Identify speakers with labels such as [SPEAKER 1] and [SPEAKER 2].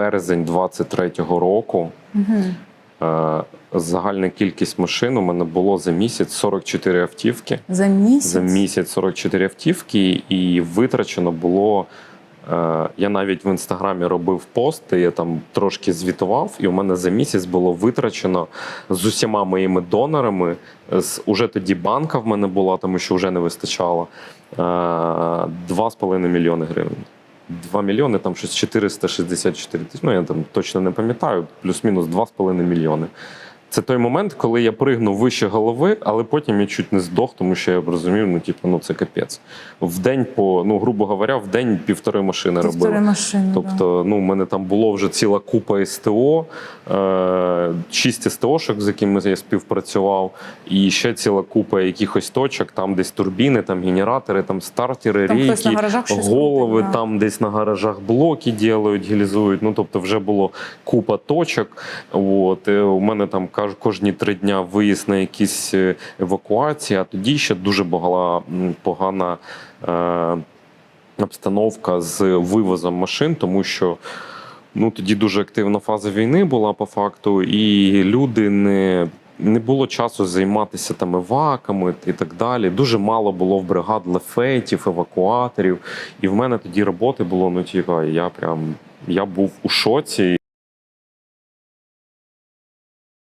[SPEAKER 1] березень 23-го року. Е, Загальна кількість машин у мене було за місяць 44 автівки.
[SPEAKER 2] За місяць?
[SPEAKER 1] За місяць 44 автівки, і витрачено було. е, Я навіть в інстаграмі робив пост, я там трошки звітував, і у мене за місяць було витрачено з усіма моїми донорами. З уже тоді банка в мене була, тому що вже не вистачало. е, 2,5 мільйони гривень. 2 мільйони, там щось 464 тисячі. Ну я там точно не пам'ятаю, плюс-мінус 2,5 мільйони. Це той момент, коли я пригнув вище голови, але потім я чуть не здох, тому що я розумів, ну типу, ну це капець. В день по, ну грубо говоря, в день півтори машини
[SPEAKER 2] Півтори
[SPEAKER 1] робив.
[SPEAKER 2] машини.
[SPEAKER 1] Тобто, ну, у мене там було вже ціла купа СТО, е, шість СТОшок, з якими я співпрацював, і ще ціла купа якихось точок, там десь турбіни, там генератори, там стартери,
[SPEAKER 2] Там
[SPEAKER 1] рейки, голови,
[SPEAKER 2] да.
[SPEAKER 1] там десь на гаражах блоки ділають, гілізують. Ну, тобто, вже було купа точок. От, е, у мене там кожні три дня виїзд на якісь е, евакуації, а тоді ще дуже була погана. Е, обстановка з вивозом машин, тому що ну, тоді дуже активна фаза війни була по факту, і люди не. Не було часу займатися там еваками і так далі. Дуже мало було в бригад лефетів, евакуаторів. І в мене тоді роботи було, ну типа, я прям я був у шоці.